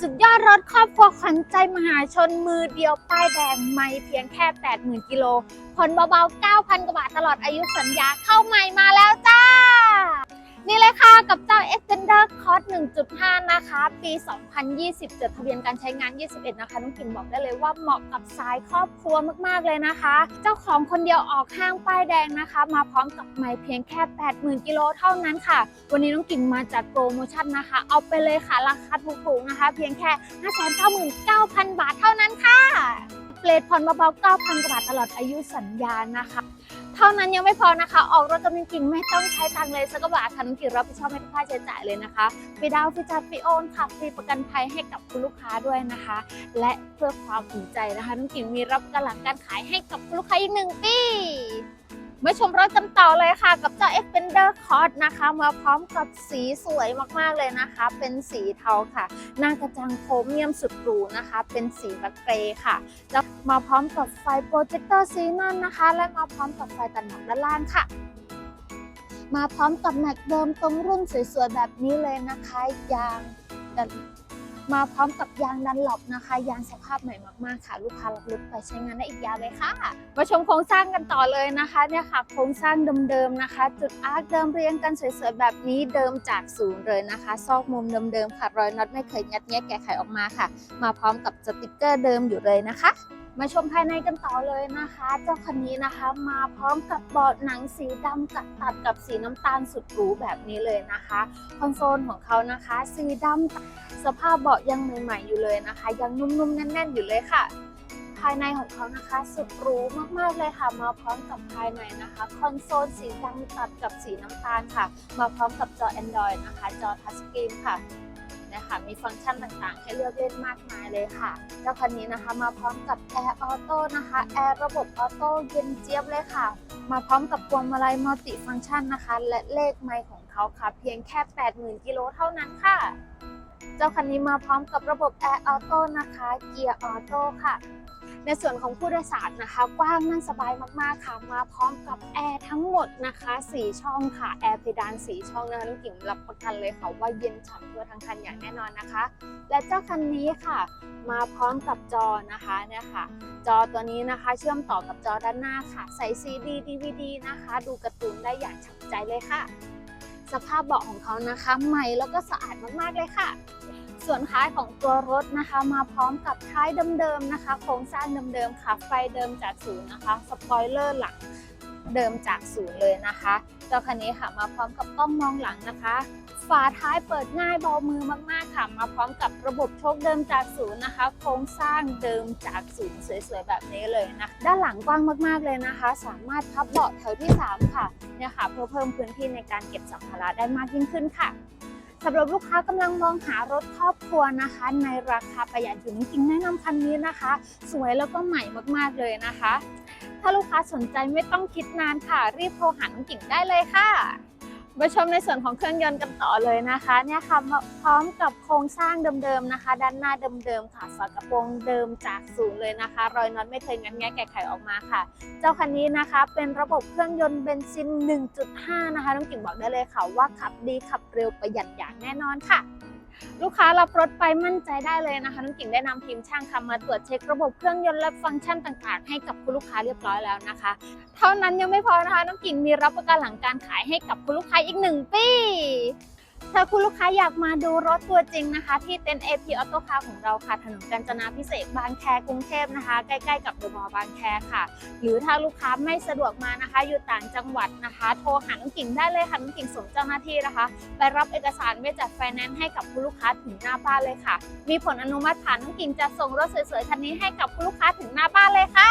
สุดยอดรถครอบครัวขวัญใจมหาชนมือเดียวป้ายแดงไม่เพียงแค่ 80,000 กิโลผ่อนเบาๆ 9,000 กว่าบาทตลอดอายุสัญญาเข้าใหม่มาแล้วจ้า นี่เลยค่ะกับเจ้า Extender Cos 1.5 นะคะ ปี 2020 จดทะเบียนการใช้งาน 21 นะคะ น้องกิ่งบอกได้เลยว่าเหมาะกับสายครอบครัวมากๆเลยนะคะ เจ้าของคนเดียวออกห้างป้ายแดงนะคะ มาพร้อมกับไม่เพียงแค่ 80,000 กิโลเท่านั้นค่ะ วันนี้น้องกิ่งมาจัดโปรโมชั่นนะคะ เอาไปเลยค่ะ ราคาถูกๆนะคะ เพียงแค่ 599,000 บาทเท่านั้นค่ะเปลดผ่อนเบาๆ9,000 กว่าบาทตลอดอายุสัญญานะคะ เท่านั้นยังไม่พอนะคะ ออกรถกับน้องกิ่งไม่ต้องใช้ตังเลยสักบาทค่ะน้องกิ่งรับผิดชอบไม่ทุกค่าใช้จ่ายเลยนะคะฟรีดาวน์ฟรีจัดฟรีโอนค่ะฟรีประกันภัยให้กับคุณลูกค้าด้วยนะคะ และเพื่อความอุ่นใจนะคะนุ่งกิ่งมีรับประกันหลังการขายให้กับคุณลูกค้าอีกหนึ่งปี มาชมรถกันต่อเลยค่ะ กับเจ้า Xpander Cross นะคะ มาพร้อมกับสีสวยมากๆเลยนะคะ เป็นสีเทาค่ะ หน้ากระจังโครเมียมสุดหรูนะคะ เป็นสีแบบเกรย์ค่ะ แล้วมาพร้อมกับไฟโปรเจคเตอร์ซีนอนนะคะ และมาพร้อมกับไฟตัดหมอกด้านล่างค่ะ มาพร้อมกับแม็กเดิมตรงรุ่นสวยๆแบบนี้เลยนะคะยาง มาพร้อมกับยางดันหลบนะคะ ยางสภาพใหม่มากๆค่ะ ลูกค้ารับรถไปใช้งานได้อีกยาวเลยค่ะ มาชมโครงสร้างกันต่อเลยนะคะเนี่ยค่ะโครงสร้างเดิมๆนะคะ จุดอาร์คเดิมเรียงกันสวยๆแบบนี้เดิมจากศูนย์เลยนะคะ ซอกมุมเดิมๆค่ะรอยน็อตไม่เคยงัดแงะแกะไขออกมาค่ะ มาพร้อมกับสติกเกอร์เดิมอยู่เลยนะคะ มาชมภายในกันต่อเลยนะคะ เจ้าคันนี้นะคะมาพร้อมกับเบาะหนังสีดำกับตัดกับสีน้ำตาลสุดหรูแบบนี้เลยนะคะ คอนโซลของเขานะคะ สีดำสภาพเบาะยังใหม่ๆอยู่เลยนะคะ ยังนุ่มๆแน่น ๆ อยู่เลยค่ะ ภายในของเขานะคะสุดหรูมากๆเลยค่ะ มาพร้อมกับภายในนะคะ คอนโซลสีดำตัดกับสีน้ำตาลค่ะ มาพร้อมกับจอ Android นะคะ จอทัชสกรีนค่ะ นะคะมีฟังก์ชันต่างๆ ให้เลือกเล่นมากมายเลยค่ะเจ้าคันนี้นะคะมาพร้อมกับแอร์ออโต้นะคะแอร์ระบบออโต้เย็นเจี๊ยบเลยค่ะ มาพร้อมกับพวงมาลัยมัลติฟังก์ชันนะคะ และเลขไมค์ของเขาค่ะเพียงแค่ 80,000กิโลเท่านั้นค่ะ เจ้าคันนี้มาพร้อมกับระบบแอร์ออโต้นะคะเกียร์ออโต้ค่ะ ในส่วนของผู้โดยสารนะคะ กว้างนั่งสบายมากๆค่ะ มาพร้อมกับแอร์ทั้งหมดนะคะ4ช่องค่ะแอร์เพดาน4ช่องนะคะน้องกิ่งรับประกันเลยค่ะว่าเย็นฉ่ำทั่วทั้งคันอย่างแน่นอนนะคะ และเจ้าคันนี้ค่ะ มาพร้อมกับจอนะคะเนี่ยค่ะจอตัวนี้นะคะเชื่อมต่อกับจอด้านหน้าค่ะ ใส่ CD DVD นะคะ ดูการ์ตูนได้อย่างฉ่ำใจเลยค่ะ สภาพเบาะของเขานะคะ ใหม่แล้วก็สะอาดมากๆเลยค่ะ ส่วนท้ายของตัวรถนะคะ มาพร้อมกับท้ายเดิมๆนะคะ โครงสร้างเดิมๆค่ะ ไฟเดิมจากศูนย์นะคะ สปอยเลอร์หลังเดิมจากศูนย์เลยนะคะเจ้าคันนี้ค่ะมาพร้อมกับกล้องมองหลังนะคะ ฝาท้ายเปิดง่ายเบามือมากๆค่ะ มาพร้อมกับระบบโชคเดิมจากศูนย์นะคะ โครงสร้างเดิมจากศูนย์สวยๆแบบนี้เลยนะ ด้านหลังกว้างมากๆเลยนะคะ สามารถพับเบาะแถวที่ 3 ค่ะเนี่ยค่ะเพื่อเพิ่มพื้นที่ในการเก็บสัมภาระได้มากยิ่งขึ้นค่ะ สำหรับลูกค้ากำลังมองหารถครอบครัวนะคะ ในราคาประหยัดอยู่จริงๆแนะนำคันนี้นะคะ สวยแล้วก็ใหม่มากๆเลยนะคะ ถ้าลูกค้าสนใจไม่ต้องคิดนานค่ะ รีบโทรหาน้องกิ่งได้เลยค่ะ มาชมในส่วนของเครื่องยนต์กันต่อเลยนะคะเนี่ยค่ะมาพร้อมกับโครงสร้างเดิมๆนะคะ ด้านหน้าเดิมๆค่ะฝากระโปรงเดิมจากศูนย์เลยนะคะ รอยน็อตไม่เคยงันแงะแกะไขออกมาค่ะ เจ้าคันนี้นะคะเป็นระบบเครื่องยนต์เบนซิน 1.5 นะคะน้องกิ่งบอกได้เลยค่ะว่าขับดีขับเร็วประหยัดอย่างแน่นอนค่ะ ลูกค้ารับรถไปมั่นใจได้เลยนะคะน้องกิ่งได้นำทีมช่างคามาตรวจเช็คระบบเครื่องยนต์และฟังก์ชันต่างๆ ให้กับคุณลูกค้าเรียบร้อยแล้วนะคะ เท่านั้นยังไม่พอนะคะน้องกิ่งมีรับประกันหลังการขายให้กับคุณลูกค้าอีกหนึ่งปี ถ้าคุณลูกค้าอยากมาดูรถตัวจริงนะคะ ที่เต็นท์ AP Auto Car ของเราค่ะ ถนนกาญจนาพิเศษบางแคกรุงเทพนะคะ ใกล้ๆกับเดอะมอลล์บางแคค่ะ หรือถ้าลูกค้าไม่สะดวกมานะคะ อยู่ต่างจังหวัดนะคะ โทรหาน้องกิ่งได้เลยค่ะน้องกิ่งส่งเจ้าหน้าที่นะคะ ไปรับเอกสารไปจัดไฟแนนซ์ให้กับคุณลูกค้าถึงหน้าบ้านเลยค่ะ มีผลอนุมัติผ่านน้องกิ่งจะส่งรถสวยๆคันนี้ให้กับคุณลูกค้าถึงหน้าบ้านเลยค่ะ